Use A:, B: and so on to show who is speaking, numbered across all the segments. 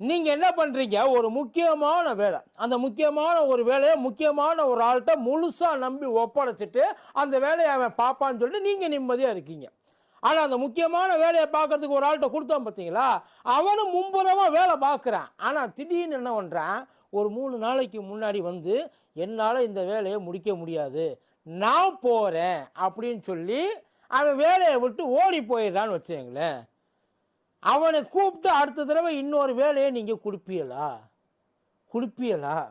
A: நீங்கள் என்ன பண்ணுறீங்க ஒரு முக்கியமான வேலை. அந்த முக்கியமான ஒரு வேலையை முக்கியமான ஒரு ஆள்கிட்ட முழுசாக நம்பி ஒப்படைச்சிட்டு அந்த வேலையை அவன் பார்ப்பான்னு சொல்லிட்டு நீங்கள் நிம்மதியாக இருக்கீங்க. ஆனால் அந்த முக்கியமான வேலையை பார்க்கறதுக்கு ஒரு ஆள்கிட்ட கொடுத்தான் பார்த்தீங்களா? அவனும் மும்புறமாக வேலை பார்க்குறான். ஆனால் திடீர்னு என்ன பண்ணுறான் ஒரு மூணு நாளைக்கு முன்னாடி வந்து என்னால் இந்த வேலையை முடிக்க முடியாது. நான் போகிறேன் அப்படின்னு சொல்லி அவன் வேலையை விட்டு ஓடி போயிடுறான்னு வச்சுங்களேன் அவனை கூப்பிட்டு அடுத்த தடவை இன்னொரு வேலையை நீங்கள் கொடுப்பீங்களா? கொடுப்பீங்களா?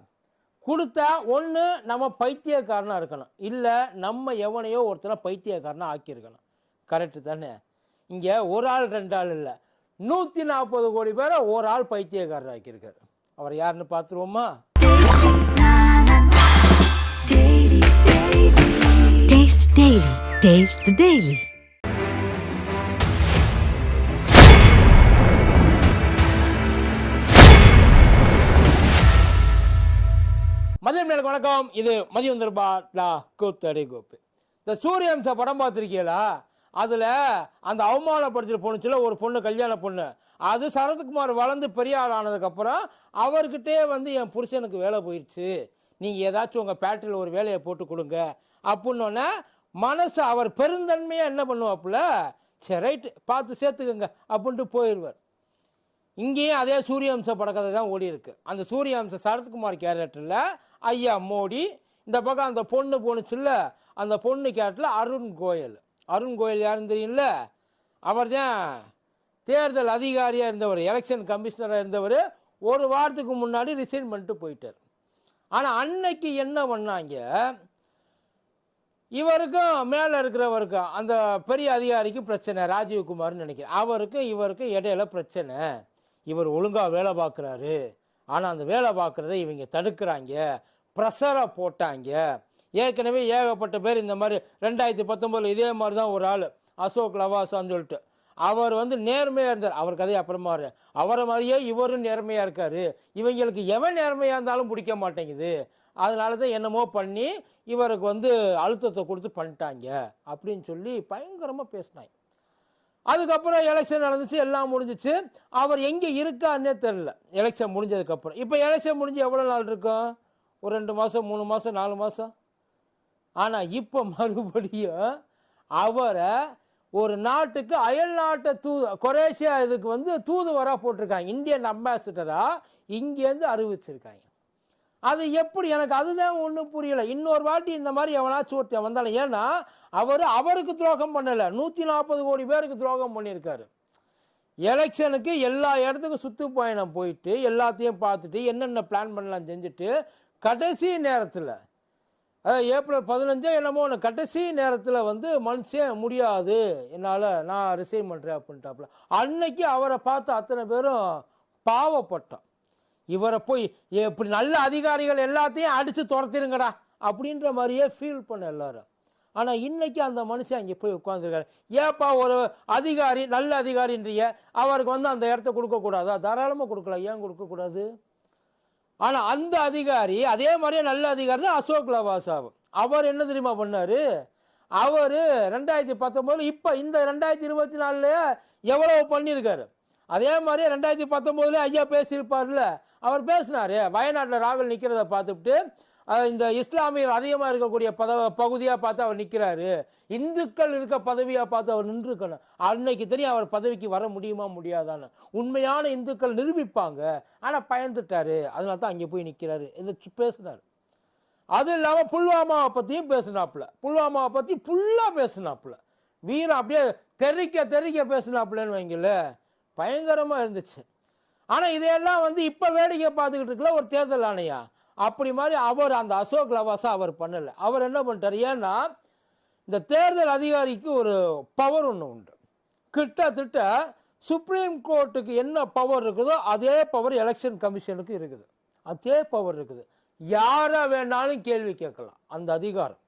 A: கொடுத்தா ஒன்று நம்ம பைத்தியக்காரனாக இருக்கணும். இல்லை நம்ம எவனையோ ஒருத்தனை பைத்தியக்காரனாக ஆக்கியிருக்கணும். கரெக்டு தானே? இங்கே ஒரு ஆள் ரெண்டு ஆள் இல்லை. நூற்றி நாற்பது கோடி பேரை ஒரு ஆள் பைத்தியக்காரர் ஆக்கியிருக்காரு. அவர் யாருன்னு பார்த்துருவோமா?
B: Daily,
A: மதியம் எனக்கு வணக்கம். இது மதியம் தர்பா கூத்தடி கோப்பு. இந்த சூரியம்ச படம் பார்த்துருக்கீங்களா? அதில் அந்த அவமானப்படுத்திட்டு பொண்ணுச்சுல ஒரு பொண்ணு கல்யாண பொண்ணு அது சரத்குமார் வளர்ந்து பெரிய ஆள் ஆனதுக்கப்புறம் அவர்கிட்டே வந்து என் புருஷனுக்கு வேலை போயிடுச்சு நீங்கள் ஏதாச்சும் உங்கள் பேட்டரியில் ஒரு வேலையை போட்டு கொடுங்க. அப்படின்னோடனே மனசு அவர் பெருந்தன்மையாக என்ன பண்ணுவாப்புல? சரி ரைட்டு பார்த்து சேர்த்துக்கங்க அப்படின்ட்டு போயிடுவார் இங்கேயும் அதே சூரியவம்ச படக்கதை தான் ஓடி இருக்கு அந்த சூரியவம்ச சரத்குமார் கேரக்டரில் ஐயா மோடி இந்த பக்கம் அந்த பொண்ணு போணுச்சுல்ல அந்த பொண்ணு கேரக்டரில் அருண் கோயல். அருண் கோயல் யாருன்னு தெரியும்ல? அவர் தான் தேர்தல் அதிகாரியாக இருந்தவர் எலெக்ஷன் கமிஷனராக இருந்தவர். ஒரு வாரத்துக்கு முன்னாடி ரிசைன் பண்ணிட்டு போயிட்டார். ஆனால் அன்னைக்கு என்ன பண்ணாங்க? இவருக்கும் மேலே இருக்கிறவருக்கும் அந்த பெரிய அதிகாரிக்கும் பிரச்சனை ராஜீவ்குமார்னு நினைக்கிறேன். அவருக்கும் இவருக்கும் இடையில பிரச்சனை. இவர் ஒழுங்காக வேலை பார்க்குறாரு. ஆனால் அந்த வேலை பார்க்குறத இவங்க தடுக்கிறாங்க. ப்ரெஷரை போட்டாங்க. ஏற்கனவே ஏகப்பட்ட பேர் இந்த மாதிரி ரெண்டாயிரத்தி பத்தொம்போதில் இதே மாதிரி தான் ஒரு ஆள் அசோக் லவாசான்னு சொல்லிட்டு. அவர் வந்து நேர்மையாக இருந்தார். அவர் கதையை அப்புறமா அவரை மாதிரியே இவரும் நேர்மையாக இருக்கார். இவங்களுக்கு எவன் நேர்மையாக இருந்தாலும் பிடிக்க மாட்டேங்குது. அதனால தான் என்னமோ பண்ணி இவருக்கு வந்து அழுத்தத்தை கொடுத்து பண்ணிட்டாங்க. அப்படின்னு சொல்லி பயங்கரமாக பேசினாங்க. அதுக்கப்புறம் எலெக்ஷன் நடந்துச்சு எல்லாம் முடிஞ்சிச்சு. அவர் எங்கே இருக்கான்னே தெரில எலெக்ஷன் முடிஞ்சதுக்கப்புறம். இப்போ எலெக்ஷன் முடிஞ்சு எவ்வளோ நாள் இருக்கும்? ஒரு ரெண்டு மாதம் மூணு மாதம் நாலு மாதம் ஆனால் இப்போ மறுபடியும் அவரை ஒரு நாட்டுக்கு அயல் நாட்டை தூது கொரேஷியா இதுக்கு வந்து தூதுவராக போட்டிருக்காங்க. இந்தியன் அம்பாசிடராக இங்கேருந்து அறிவிச்சிருக்காங்க. அது எப்படி? எனக்கு அதுதான் ஒன்றும் புரியல. இன்னொரு வாட்டி இந்த மாதிரி எவனாச்சும் ஒருத்தன் வந்தாலும் ஏன்னா அவர் அவருக்கு துரோகம் பண்ணலை. நூற்றி நாற்பது கோடி பேருக்கு துரோகம் பண்ணியிருக்காரு. எலெக்ஷனுக்கு எல்லா இடத்துக்கும் சுற்றுப்பயணம் போயிட்டு எல்லாத்தையும் பார்த்துட்டு என்னென்ன பிளான் பண்ணலாம் செஞ்சுட்டு கடைசி நேரத்தில் அதாவது ஏப்ரல் பதினஞ்சோ என்னமோ ஒன்று கடைசி நேரத்தில் வந்து மனுஷன் முடியாது. என்னால் நான் ரிசைன் பண்ணுறேன் அப்படின்ட்டாப்புல. அன்னைக்கு அவரை பார்த்து அத்தனை பேரும் பாவப்பட்டோம். இவரை போய் இப்படி நல்ல அதிகாரிகள் எல்லாத்தையும் அடித்து துரத்திருங்கடா அப்படின்ற மாதிரியே ஃபீல் பண்ண எல்லாரும். ஆனால் இன்றைக்கி அந்த மனுஷன் அங்கே போய் உட்காந்துருக்காரு ஏப்பா ஒரு அதிகாரி நல்ல அதிகாரின்றிய? அவருக்கு வந்து அந்த இடத்த கொடுக்கக்கூடாதா தாராளமாக கொடுக்கலாம். ஏன் கொடுக்கக்கூடாது ஆனால் அந்த அதிகாரி அதே மாதிரியே நல்ல அதிகாரி தான் அசோக் லவாசாவும். அவர் என்ன தெரியுமா பண்ணார்? அவர் ரெண்டாயிரத்தி பத்தொம்போது இப்போ இந்த ரெண்டாயிரத்தி இருபத்தி நாலில் எவ்வளோ பண்ணியிருக்காரு? அதே மாதிரி ரெண்டாயிரத்தி பத்தொம்போதுல ஐயா பேசியிருப்பார்ல அவர் பேசினார். வயநாட்டில் ராகுல் நிற்கிறத பார்த்துட்டு இந்த இஸ்லாமியர் அதிகமாக இருக்கக்கூடிய பத பகுதியாக பார்த்து அவர் நிற்கிறாரு இந்துக்கள் இருக்க பதவியாக பார்த்து அவர் நின்றுக்கணும். அன்னைக்கு தெரியும் அவர் பதவிக்கு வர முடியுமா முடியாதான்னு. உண்மையான இந்துக்கள் நிரூபிப்பாங்க. ஆனால் பயந்துட்டாரு. அதனால தான் அங்கே போய் நிற்கிறாரு இதை பேசினார். அது இல்லாமல் புல்வாமாவை பற்றியும் பேசினாப்புல. புல்வாமாவை பற்றி ஃபுல்லாக பேசினாப்புல. வீரம் அப்படியே தெறிக்க தெறிக்க பேசினாப்புலன்னு வைங்களேன். பயங்கரமாக இருந்துச்சு. ஆனால் இதையெல்லாம் வந்து இப்போ வேடிக்கை பார்த்துக்கிட்டு இருக்கல ஒரு தேர்தல் ஆணையா? அப்படி மாதிரி அவர் அந்த அசோக் லவாசா அவர் பண்ணலை. அவர் என்ன பண்ணிட்டார்? ஏன்னா இந்த தேர்தல் அதிகாரிக்கு ஒரு பவர் ஒன்று உண்டு. கிட்டத்தட்ட சுப்ரீம் கோர்ட்டுக்கு என்ன பவர் இருக்குதோ அதே பவர் எலெக்ஷன் கமிஷனுக்கு இருக்குது. அதே பவர் இருக்குது. யாரை வேணாலும் கேள்வி கேட்கலாம். அந்த அதிகாரம்.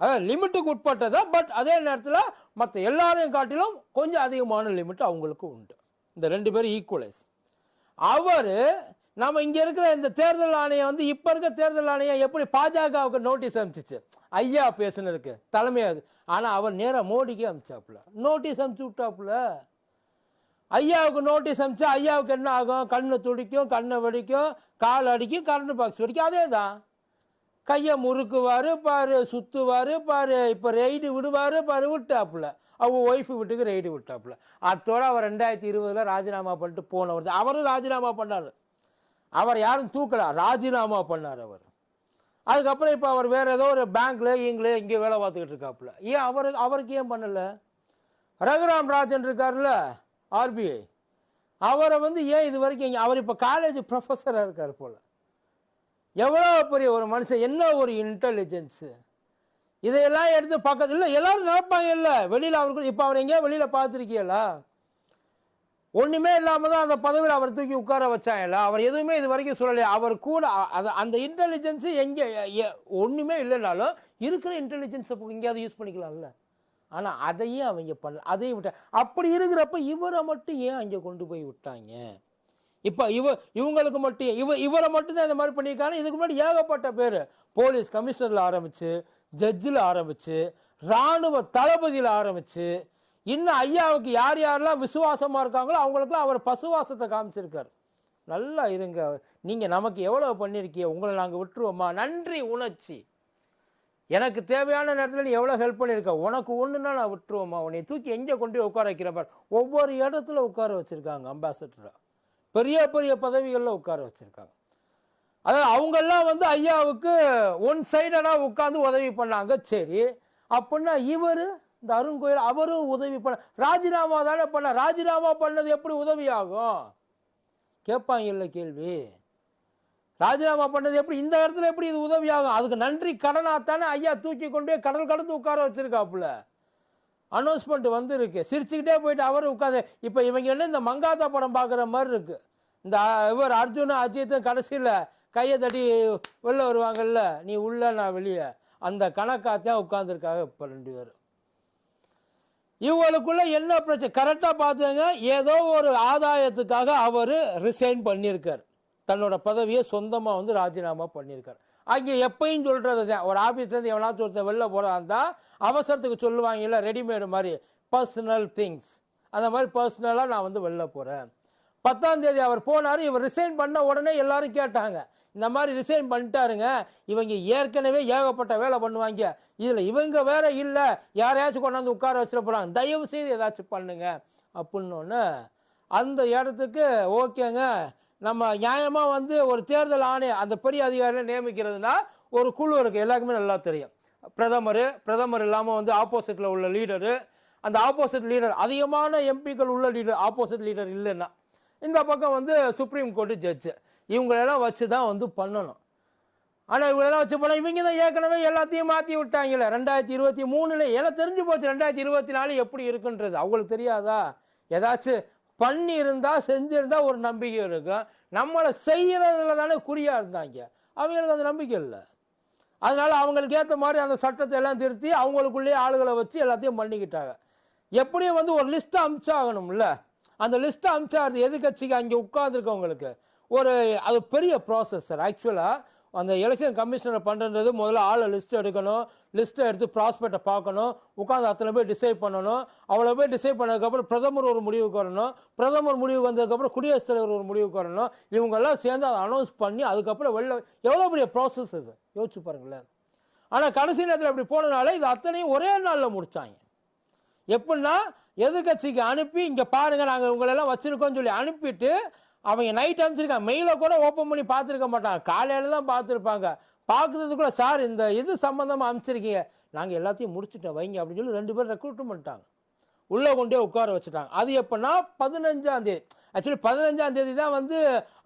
A: அதாவது லிமிட்டுக்கு உட்பட்டதா பட் அதே நேரத்தில் மற்ற எல்லாரையும் காட்டிலும் கொஞ்சம் அதிகமான லிமிட் அவங்களுக்கு உண்டு. இந்த ரெண்டு பேரும் ஈக்குவலைஸ் அவர் நம்ம இங்கே இருக்கிற இந்த தேர்தல் ஆணையம் வந்து இப்போ இருக்க தேர்தல் ஆணையம் எப்படி பாஜகவுக்கு நோட்டீஸ் அனுப்பிச்சிச்சு? ஐயா பேசுனதுக்கு தலைமையாது ஆனால் அவர் நேராக மோடிக்கே அனுப்பிச்சாப்புல. நோட்டீஸ் அனுப்பிச்சு விட்டாப்புல. ஐயாவுக்கு நோட்டீஸ் அனுப்பிச்சா ஐயாவுக்கு என்ன ஆகும்? கண்ணை துடிக்கும் கண்ணை வெடிக்கும் கால் அடிக்கும் கரண்ட் பாக்ஸ் வெடிக்கும் அதே தான் கையை முறுக்குவார் பாரு சுற்றுவார் பாரு இப்போ ரெய்டு விடுவார் பாரு விட்டாப்புல. அவங்க ஒய்ஃபு வீட்டுக்கு ரெய்டு விட்டாப்புல. அத்தோடு அவர் ரெண்டாயிரத்தி இருபதில் ராஜினாமா பண்ணிட்டு போனவர் தான். அவரும் ராஜினாமா பண்ணார். அவர் யாரும் தூக்கலை. ராஜினாமா பண்ணார் அவர். அதுக்கப்புறம் இப்போ அவர் வேறு ஏதோ ஒரு பேங்க்ல இங்கிலே இங்கே வேலை பார்த்துக்கிட்டு இருக்காப்புல. ஏன் அவர் அவருக்கு ஏன் பண்ணலை? ரகுராம் ராஜன் இருக்கார்ல ஆர்பிஐ அவரை வந்து ஏன் இது வரைக்கும் அவர் இப்போ காலேஜ் ப்ரொஃபஸராக இருக்கார் போல். எவ்வளோ பெரிய ஒரு மனுஷன் என்ன ஒரு இன்டெலிஜென்ஸு இதையெல்லாம் எடுத்து பக்கத்து இல்லை எல்லாரும் நினைப்பாங்க இல்லை. வெளியில் அவருக்கு இப்போ அவர் எங்கேயோ வெளியில் பார்த்துருக்கீங்களா ஒன்றுமே இல்லாமல் தான் அந்த பதவியில் அவர் தூக்கி உட்கார வச்சாங்கல்ல? அவர் எதுவுமே இது வரைக்கும் சொல்லலை அவர் கூட அது அந்த இன்டெலிஜென்ஸு எங்கே ஒன்றுமே இல்லைனாலும் இருக்கிற இன்டெலிஜென்ஸை எங்கேயாவது யூஸ் பண்ணிக்கலாம்ல? ஆனால் அதையும் அவங்க பண்ணல அதையும் விட்டாங்க அப்படி இருக்கிறப்ப இவரை மட்டும் ஏன் அங்கே கொண்டு போய் விட்டாங்க? இப்போ இவ இவங்களுக்கு மட்டும் இவ இவரை மட்டும்தான் இந்த மாதிரி பண்ணியிருக்காங்க. இதுக்கு முன்னாடி ஏகப்பட்ட பேர். போலீஸ் கமிஷனரில் ஆரம்பித்து ஜட்ஜில் ஆரம்பித்து இராணுவ தளபதியில் ஆரம்பித்து இன்னும் ஐயாவுக்கு யார் யாரெல்லாம் விசுவாசமாக இருக்காங்களோ அவங்களுக்குலாம் அவர் பசுவாசத்தை காமிச்சிருக்கார். நல்லா இருங்க. நீங்கள் நமக்கு எவ்வளோ பண்ணியிருக்கீங்க உங்களை நாங்கள் விட்டுருவோமா? நன்றி உணர்ச்சி. எனக்கு தேவையான நேரத்தில் நீ எவ்வளோ ஹெல்ப் பண்ணியிருக்க உனக்கு ஒன்றுனா நான் விட்டுருவோமா? உன்னை தூக்கி எங்கே கொண்டு போய் உட்கார வைக்கிற ஒவ்வொரு இடத்துல உட்கார வச்சுருக்காங்க அம்பாசடராக பெரிய பெரிய பதவிகளில் உட்கார வச்சுருக்காங்க. அதாவது அவங்கெல்லாம் வந்து ஐயாவுக்கு ஒன் சைடடாக உட்காந்து உதவி பண்ணாங்க. சரி அப்படின்னா இவர் இந்த அருண் கோயில் அவரும் உதவி பண்ண ராஜினாமா தானே பண்ண ராஜினாமா பண்ணது எப்படி உதவி ஆகும் கேட்பாங்க இல்லை கேள்வி. ராஜினாமா பண்ணது எப்படி இந்த இடத்துல எப்படி இது உதவியாகும்? அதுக்கு நன்றி கடனாக தானே ஐயா தூக்கி கொண்டு போய் கடல் கடந்து உட்கார வச்சுருக்காப்புல. அனௌன்ஸ்மெண்ட் வந்திருக்கு. சிரிச்சுக்கிட்டே போயிட்டு அவர் உட்காந்து இப்போ இவங்க என்ன இந்த மங்காத்தா படம் பார்க்குற மாதிரி இருக்குது இந்த இவர் அர்ஜுனும் அஜித்தும் கடைசியில் கையை தட்டி வெளில வருவாங்கல்ல நீ உள்ள நான் வெளியே. அந்த கணக்காத்தான் உட்காந்துருக்காங்க இப்போ ரெண்டு பேரும். இவங்களுக்குள்ள என்ன பிரச்சனை கரெக்டாக பார்த்துங்க ஏதோ ஒரு ஆதாயத்துக்காக அவர் ரிசைன் பண்ணியிருக்கார். தன்னோட பதவியை சொந்தமாக வந்து ராஜினாமா பண்ணியிருக்கார். அங்கே எப்பயும் சொல்கிறது தான். ஒரு ஆஃபீஸ்லேருந்து எவனாச்சும் ஒருத்தர் வெளில போகிறதா இருந்தால் அவசரத்துக்கு சொல்லுவாங்கல்ல ரெடிமேடு மாதிரி பர்சனல் திங்ஸ் அந்த மாதிரி பர்சனலாக நான் வந்து வெளில போகிறேன் பத்தாம் தேதி அவர் போனார் இவர் ரிசைன் பண்ண உடனே எல்லாரும் கேட்டாங்க. இந்த மாதிரி ரிசைன் பண்ணிட்டாருங்க இவங்க ஏற்கனவே ஏகப்பட்ட வேலை பண்ணுவாங்க. இதில் இவங்க வேற இல்லை யாரையாச்சும் கொண்டாந்து உட்கார வச்சிட போகிறாங்க தயவு செய்து ஏதாச்சும் பண்ணுங்க. அப்படின்னோடனே அந்த இடத்துக்கு ஓகேங்க நம்ம நியாயமாக வந்து ஒரு தேர்தல் ஆணையம் அந்த பெரிய அதிகாரியை நியமிக்கிறதுனா ஒரு குழு இருக்குது எல்லாருக்குமே நல்லா தெரியும். பிரதமர் பிரதமர் இல்லாமல் வந்து ஆப்போசிட்டில் உள்ள லீடரு அந்த ஆப்போசிட் லீடர் அதிகமான எம்பிக்கள் உள்ள லீடர் ஆப்போசிட் லீடர் இல்லைன்னா இந்த பக்கம் வந்து சுப்ரீம் கோர்ட்டு ஜட்ஜு இவங்களெல்லாம் வச்சு தான் வந்து பண்ணணும். ஆனால் இவங்களெல்லாம் வச்சு போனால் இவங்க தான் ஏற்கனவே எல்லாத்தையும் மாற்றி விட்டாங்களே. ரெண்டாயிரத்தி இருபத்தி மூணுல எல்லாம் தெரிஞ்சு போச்சு ரெண்டாயிரத்தி இருபத்தி நாலு எப்படி இருக்குன்றது. அவங்களுக்கு தெரியாதா? ஏதாச்சும் பண்ணியிருந்தால் செஞ்சுருந்தால் ஒரு நம்பிக்கை இருக்கும். நம்மளை செய்கிறதுல தானே குறியாக இருந்தாங்க. அவங்களுக்கு அந்த நம்பிக்கை இல்லை. அதனால் அவங்களுக்கு ஏற்ற மாதிரி அந்த சட்டத்தை எல்லாம் திருத்தி அவங்களுக்குள்ளேயே ஆளுகளை வச்சு எல்லாத்தையும் பண்ணிக்கிட்டாங்க. எப்படியும் வந்து ஒரு லிஸ்ட்டை அமிச்சாகணும்ல அந்த லிஸ்ட்டை அமிச்சாகிறது எதிர்கட்சிக்கு அங்கே உட்காந்துருக்கவங்களுக்கு ஒரு அது பெரிய ப்ராசஸ் சார் ஆக்சுவலாக அந்த எலெக்ஷன் கமிஷனரை பண்ணுறது முதல்ல ஆளை லிஸ்ட் எடுக்கணும். லிஸ்ட்டை எடுத்து ப்ராஸ்பெக்டை பார்க்கணும். உட்காந்து அத்தனை பேர் டிசைட் பண்ணணும். அவ்வளோ பேர் டிசைட் பண்ணதுக்கப்புறம் பிரதமர் ஒரு முடிவுக்கு வரணும் பிரதமர் முடிவு வந்ததுக்கப்புறம் குடியரசுத் தலைவர் ஒரு முடிவுக்கு வரணும் இவங்கெல்லாம் சேர்ந்து அதை அனௌன்ஸ் பண்ணி அதுக்கப்புறம் வெளில எவ்வளோ பெரிய ப்ராசஸ் இது? யோசிச்சு பாருங்களேன். ஆனால் கடைசி நேரத்தில் அப்படி போனதுனால இது அத்தனையும் ஒரே நாளில் முடித்தாங்க எப்படின்னா எதிர்கட்சிக்கு அனுப்பி இங்கே பாருங்கள் நாங்கள் உங்களெல்லாம் வச்சுருக்கோம்னு சொல்லி அனுப்பிட்டு அவங்க நைட் அனுப்பிச்சிருக்காங்க மெயிலை கூட ஓப்பன் பண்ணி பார்த்துருக்க மாட்டாங்க. காலையில் தான் பார்த்துருப்பாங்க. பார்க்குறதுக்குள்ள சார் இந்த இது சம்மந்தமாக அனுப்பிச்சிருக்கீங்க? நாங்கள் எல்லாத்தையும் முடிச்சுட்டோம். வைங்க அப்படின்னு சொல்லி ரெண்டு பேரும் ரெக்ரூட்டும் பண்ணிட்டாங்க. உள்ளே கொண்டே உட்கார வச்சுட்டாங்க. அது எப்போன்னா பதினஞ்சாம் தேதி. ஆக்சுவலி பதினஞ்சாம் தேதி தான் வந்து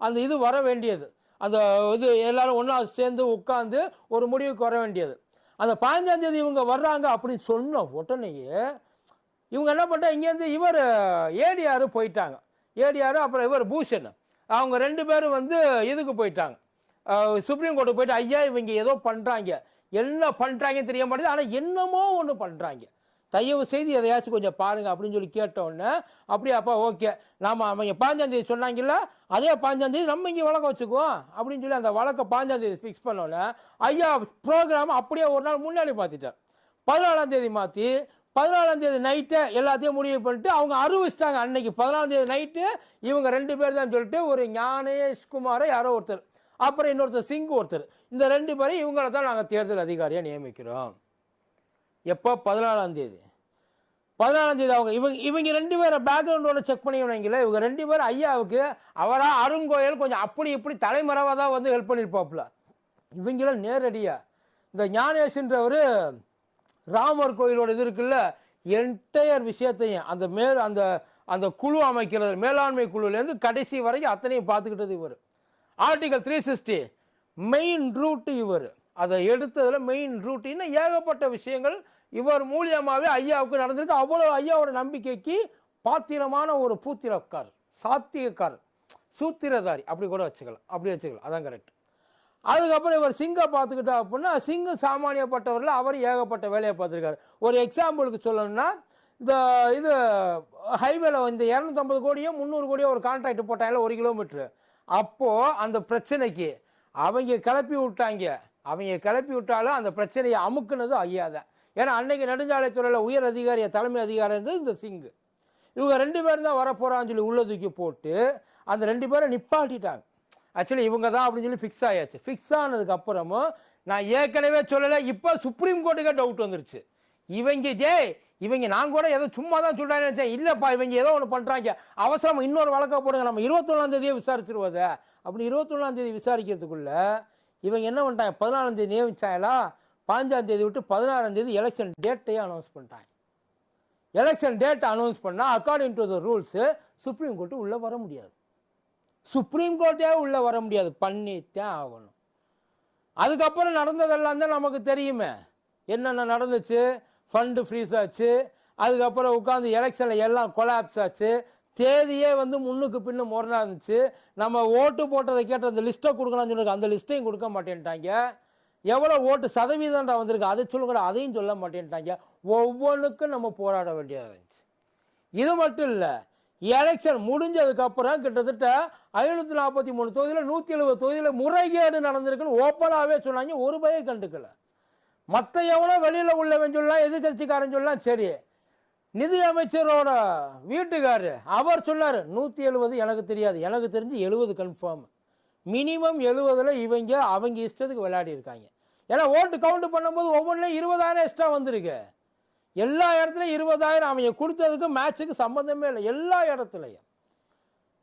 A: அந்த இது வர வேண்டியது. அந்த இது எல்லோரும் ஒன்றா சேர்ந்து உட்காந்து ஒரு முடிவுக்கு வர வேண்டியது. அந்த பதினஞ்சாம் தேதி இவங்க வர்றாங்க அப்படின்னு சொன்ன உடனேயே இவங்க என்ன பண்ணிட்டா இங்கேருந்து இவர் ஏடிஆர் போயிட்டாங்க. ஏடிஆர் அப்புறம் இவர் பூஷன். அவங்க ரெண்டு பேரும் வந்து இதுக்கு போயிட்டாங்க. சுப்ரீம் கோர்ட்டுக்கு போயிட்டு ஐயா இவங்க ஏதோ பண்ணுறாங்க என்ன பண்ணுறாங்கன்னு தெரிய மாட்டேங்குது. ஆனால் என்னமோ ஒன்று பண்ணுறாங்க தயவு செய்து எதையாச்சும் கொஞ்சம் பாருங்க அப்படின்னு சொல்லி கேட்டோன்னே அப்படியே அப்பா ஓகே. நாம் அவங்க பாஞ்சாந்தேதி சொன்னாங்கல்ல அதே பாஞ்சாந்தேதி நம்ம இங்கே வழக்கம் வச்சுக்குவோம் அப்படின்னு சொல்லி அந்த வழக்கை பாஞ்சாந்தேதி ஃபிக்ஸ் பண்ணோன்னே ஐயா ப்ரோக்ராம் அப்படியே ஒரு நாள் முன்னாடி மாற்றிட்டார் பதினாலாம் தேதி மாற்றி பதினாலாம் தேதி நைட்டு எல்லாத்தையும் முடிவு பண்ணிட்டு அவங்க அறிவிச்சிட்டாங்க அன்னைக்கு. பதினாலாம் தேதி நைட்டு இவங்க ரெண்டு பேர் தான் சொல்லிட்டு ஒரு ஞானேஷ்குமாரை யாரோ ஒருத்தர் அப்புறம் இன்னொருத்தர் சிங் ஒருத்தர். இந்த ரெண்டு பேரையும் இவங்கள தான் நாங்கள் தேர்தல் அதிகாரியாக நியமிக்கிறோம். எப்போ? பதினாலாம் தேதி. பதினாலாம் தேதி அவங்க இவங்க இவங்க ரெண்டு பேரை பேக்ரவுண்டோட செக் பண்ணி இவங்க ரெண்டு பேரும் ஐயாவுக்கு அவராக அருங்கோயில் கொஞ்சம் அப்படி இப்படி தலைமறைவாக தான் வந்து ஹெல்ப் பண்ணியிருப்பாப்புல இவங்களும் நேரடியாக இந்த ஞானேஷ்ன்றவர் ராமர் கோயிலோட இது இருக்குல்ல என்டையர் விஷயத்தையும் அந்த மேல் அந்த அந்த குழு அமைக்கிறது மேலாண்மை குழுலேருந்து கடைசி வரைக்கும் அத்தனையும் பார்த்துக்கிட்டது இவர். Article three sixty main route இவர். அதை எடுத்ததில் மெயின் ரூட் இன்னும் ஏகப்பட்ட விஷயங்கள் இவர் மூலியமாகவே ஐயாவுக்கு நடந்திருக்கு. அவ்வளோ ஐயாவோட நம்பிக்கைக்கு பாத்திரமான ஒரு பூத்திரக்கார் சாத்தியக்கார் சூத்திரதாரி. அப்படி கூட வச்சுக்கலாம். அப்படி வச்சுக்கலாம். அதான் கரெக்ட் அதுக்கப்புறம் இவர் சிங்கை பார்த்துக்கிட்டா அப்படின்னா சிங்கம் சாமானியப்பட்டவரில் அவர் ஏகப்பட்ட வேலையை பார்த்துருக்காரு. ஒரு எக்ஸாம்பிளுக்கு சொல்லணும்னா இந்த இது ஹைவேல இந்த இரநூத்தம்பது கோடியோ முந்நூறு கோடியோ ஒரு கான்ட்ராக்ட் போட்டாங்கல்ல ஒரு கிலோமீட்ரு அப்போது அந்த பிரச்சனைக்கு அவங்க கிளப்பி விட்டாங்க. அவங்க கிளப்பி விட்டாலும் அந்த பிரச்சனையை அமுக்குனது ஐயா தான். ஏன்னா அன்னைக்கு நெடுஞ்சாலைத்துறையில் உயர் அதிகாரிய தலைமை அதிகாரி இருந்தது இந்த சிங்கு. இவங்க ரெண்டு பேரும் தான் வரப்போகிறான்னு சொல்லி உள்ள தூக்கி போட்டு அந்த ரெண்டு பேரை நிப்பாட்டிட்டாங்க. ஆக்சுவலி இவங்க தான் அப்படின்னு சொல்லி ஃபிக்ஸ் ஆயாச்சு. ஃபிக்ஸ் ஆனதுக்கப்புறமும் நான் ஏற்கனவே சொல்லலை இப்போ சுப்ரீம் கோர்ட்டுக்கே டவுட் வந்துருச்சு. இவங்க ஜே இவங்க நான் கூட ஏதோ சும்மா தான் சொல்கிறாங்க நினச்சேன். இல்லைப்பா இவங்க ஏதோ ஒன்று பண்ணுறாங்க அவசரம் இன்னொரு வழக்கை போடுங்க. நம்ம இருபத்தொன்னாம் தேதியே அப்படி இருபத்தொன்னாம் தேதி விசாரிக்கிறதுக்குள்ள இவங்க என்ன பண்ணிட்டாங்க? பதினாலாம் தேதி நியமிச்சாங்களா? பாஞ்சாம் தேதி விட்டு பதினாறாம் தேதி எலெக்ஷன் டேட்டையே அனௌன்ஸ் பண்ணிட்டாங்க. எலெக்ஷன் டேட் அனௌன்ஸ் பண்ணால் according to the rules supreme court உள்ளே வர முடியாது. சுப்ரீம் கோர்ட்டே உள்ளே வர முடியாது. பண்ணித்தான் ஆகணும். அதுக்கப்புறம் நடந்ததெல்லாம் தான் நமக்கு தெரியுமே. என்னென்ன நடந்துச்சு? ஃபண்டு ஃப்ரீஸ் ஆச்சு. அதுக்கப்புறம் உட்காந்து எலெக்ஷனில் எல்லாம் கொலாப்ஸ் ஆச்சு. தேதியே வந்து முன்னுக்கு பின்னு முரணாக இருந்துச்சு. நம்ம ஓட்டு போட்டதை கேட்ட அந்த லிஸ்ட்டை கொடுக்கலாம்னு சொல்லி அந்த லிஸ்ட்டையும் கொடுக்க மாட்டேன்ட்டாங்க. எவ்வளோ ஓட்டு சதவீதம்டா வந்திருக்கு? அதை சொல்லுங்கடா. அதையும் சொல்ல மாட்டேன்ட்டாங்க. ஒவ்வொன்றுக்கும் நம்ம போராட வேண்டியதாக இருந்துச்சு. இது மட்டும் இல்லை. எலெக்ஷன் முடிஞ்சதுக்கப்புறம் கிட்டத்தட்ட ஐநூற்றி நாற்பத்தி மூணு தொகுதியில் நூற்றி எழுபது தொகுதியில் முறைகேடு நடந்திருக்குன்னு ஓப்பனாகவே சொன்னாங்க. ஒரு பயம் கண்டுக்கல. மற்ற எவனோ வெளியில் உள்ளவன் சொல்லலாம் எதிர்கட்சிக்காரன் சொல்லலாம் சரி. நிதி அமைச்சரோட வீட்டுக்காரர் அவர் சொன்னார் நூற்றி எழுபது எனக்கு தெரியாது. எனக்கு தெரிஞ்சு எழுபது கன்ஃபார்ம் மினிமம் எழுபதில் இவங்க அவங்க இஷ்டத்துக்கு விளையாடி இருக்காங்க ஏன்னா ஓட்டு கவுண்ட் பண்ணும்போது ஒவ்வொன்றிலையும் இருபதாயிரம் எக்ஸ்ட்ரா வந்திருக்கு. எல்லா இடத்துலையும் இருபதாயிரம் அவங்க கொடுத்ததுக்கு மேட்ச்சுக்கு சம்மந்தமே இல்லை. எல்லா இடத்துலையும்.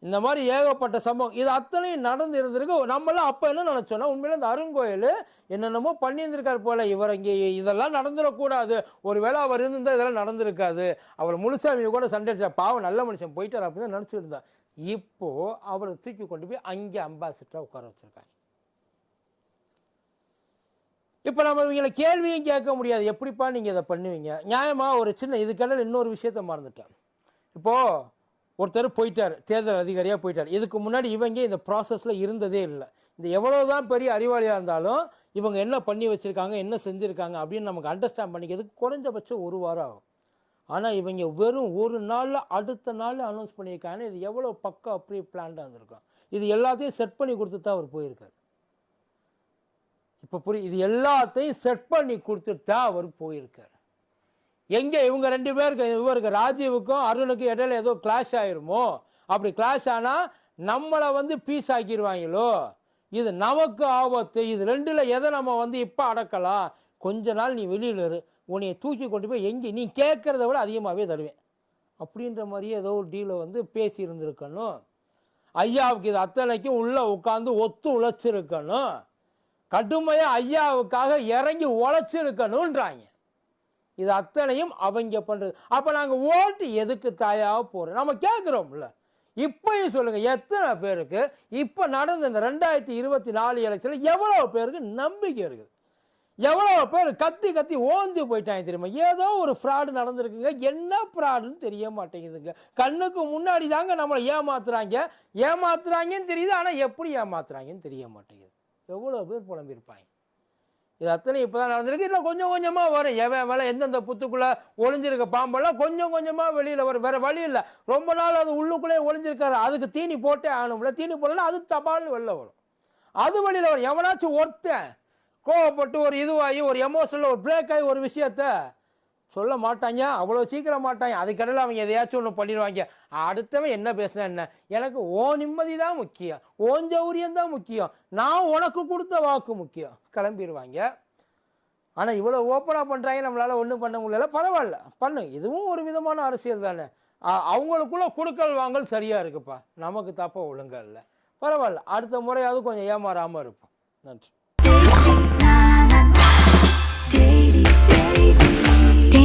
A: இந்த மாதிரி ஏகப்பட்ட சம்பவம். இது அத்தனையும் நடந்து இருந்திருக்கு நம்மளாம் அப்போ என்ன நினச்சோன்னா உண்மையில இந்த அருங்கோயில் என்னென்னமோ பண்ணியிருந்திருக்கார் போல. இவர் இங்கே இதெல்லாம் நடந்துடக்கூடாது. ஒரு வேளை அவர் இருந்திருந்தால் இதெல்லாம் நடந்திருக்காது. அவர் முழுசாமி கூட சண்டை பாவம் நல்ல மனுஷன் போயிட்டார் அப்படின்னு நினச்சிருந்தார் இப்போது அவரை தூக்கி கொண்டு போய் அங்கே அம்பாசிடராக உட்கார வச்சிருக்காங்க. இப்போ நம்ம இவங்களை கேள்வியும் கேட்க முடியாது. எப்படிப்பா நீங்கள் இதை பண்ணுவீங்க? நியாயமாக ஒரு சின்ன இதுக்கெல்லாம் இன்னொரு விஷயத்த மறந்துட்டேன். இப்போது ஒருத்தர் போயிட்டார் தேர்தல் அதிகாரியாக போயிட்டார். இதுக்கு முன்னாடி இவங்க இந்த ப்ராசஸில் இருந்ததே இல்லை. இந்த எவ்வளோ தான் பெரிய அறிவாளியாக இருந்தாலும் இவங்க என்ன பண்ணி வச்சுருக்காங்க என்ன செஞ்சுருக்காங்க அப்படின்னு நமக்கு அண்டர்ஸ்டாண்ட் பண்ணிக்கிறதுக்கு குறைஞ்சபட்சம் ஒரு வாரம் ஆகும். ஆனால் இவங்க வெறும் ஒரு நாளில் அடுத்த நாள் அனௌன்ஸ் பண்ணியிருக்காங்க. இது எவ்வளோ பக்கம் அப்படியே பிளான்டாக இருந்திருக்கும். இது எல்லாத்தையும் செட் பண்ணி கொடுத்து தான் அவர் போயிருக்கார். இப்போ புரிய இது எல்லாத்தையும் செட் பண்ணி கொடுத்துட்டு தான் அவர் போயிருக்கார். எங்கே இவங்க ரெண்டு பேருக்கு இவருக்கு ராஜீவுக்கும் அருணுக்கும் இடையில ஏதோ கிளாஷ் ஆயிருமோ? அப்படி கிளாஷ் ஆனால் நம்மளை வந்து பீஸ் ஆக்கிடுவாங்களோ இது நமக்கு ஆபத்து. இது ரெண்டில் எதை நம்ம வந்து இப்போ அடக்கலாம்? கொஞ்ச நாள் நீ வெளியில் இரு. உன்னையை தூக்கி கொண்டு போய் எங்கே நீ கேட்குறத விட அதிகமாகவே தருவேன். அப்படின்ற மாதிரியே ஏதோ ஒரு டீலை வந்து பேசி இருந்திருக்கணும். ஐயாவுக்கு இது அத்தனைக்கும் உள்ளே உட்காந்து ஒத்து உழைச்சிருக்கணும். கடுமையாக ஐயாவுக்காக இறங்கி உழைச்சிருக்கணுன்றாங்க இது அத்தனையும் அவங்க பண்ணுறது அப்போ நாங்கள் ஓட்டு எதுக்கு தாயாக போகிறோம் நம்ம கேட்குறோம்ல இப்பயும் சொல்லுங்கள் எத்தனை பேருக்கு இப்போ நடந்த இந்த ரெண்டாயிரத்தி இருபத்தி நாலு எலெக்ஷனில் எவ்வளோ பேருக்கு நம்பிக்கை இருக்குது? எவ்வளோ பேர் கத்தி கத்தி ஓஞ்சி போயிட்டாங்க தெரியுமா? ஏதோ ஒரு ஃப்ராடு நடந்திருக்குங்க. என்ன ஃப்ராடுன்னு தெரிய மாட்டேங்குதுங்க. கண்ணுக்கு முன்னாடி தாங்க நம்மளை ஏமாத்துறாங்க. ஏமாத்துறாங்கன்னு தெரியுது ஆனால் எப்படி ஏமாத்துறாங்கன்னு தெரிய மாட்டேங்குது. எவ்வளோ பேர் புலம்பியிருப்பாங்க? இது அத்தனை இப்போ தான் நடந்திருக்கு. இன்னும் கொஞ்சம் கொஞ்சமாக வரும். எவன் வேலை எந்தெந்த புத்துக்குள்ளே ஒளிஞ்சிருக்க பாம்பெல்லாம் கொஞ்சம் கொஞ்சமாக வெளியில் வரும். வேறு வழி இல்லை. ரொம்ப நாள் அது உள்ளுக்குள்ளே ஒளிஞ்சிருக்காரு அதுக்கு தீனி போட்டே ஆகணும்ல. தீனி போடலாம் அது தபால்னு வெளில வரும். அது வழியில் வரும். எவனாச்சும் ஒருத்தன் கோவப்பட்டு ஒரு இதுவாகி ஒரு எமோஷனில் ஒரு பிரேக் ஆகி ஒரு விஷயத்தை சொல்ல மாட்டாங்க அவ்வளோ சீக்கிரம் மாட்டாங்க. அதுக்கடையில் அவங்க எதையாச்சும் ஒன்று பண்ணிடுவாங்க. அடுத்தவன் என்ன பேசுனா என்ன? எனக்கு ஓ நிம்மதி தான் முக்கியம். ஓன் சௌரியம் தான் முக்கியம். நான் உனக்கு கொடுத்த வாக்கு முக்கியம். கிளம்பிடுவாங்க ஆனால் இவ்வளோ ஓப்பனாக பண்ணுறாங்க நம்மளால் ஒன்றும் பண்ண முடியல. பரவாயில்ல. பண்ணு. இதுவும் ஒரு விதமான அரசியல் தானே. அவங்களுக்குள்ள கொடுக்கல் வாங்கல் சரியாக இருக்குப்பா. நமக்கு தப்ப ஒழுங்கா இல்லை. பரவாயில்ல. அடுத்த முறையாவது கொஞ்சம் ஏமாறாமல் இருப்போம். நன்றி.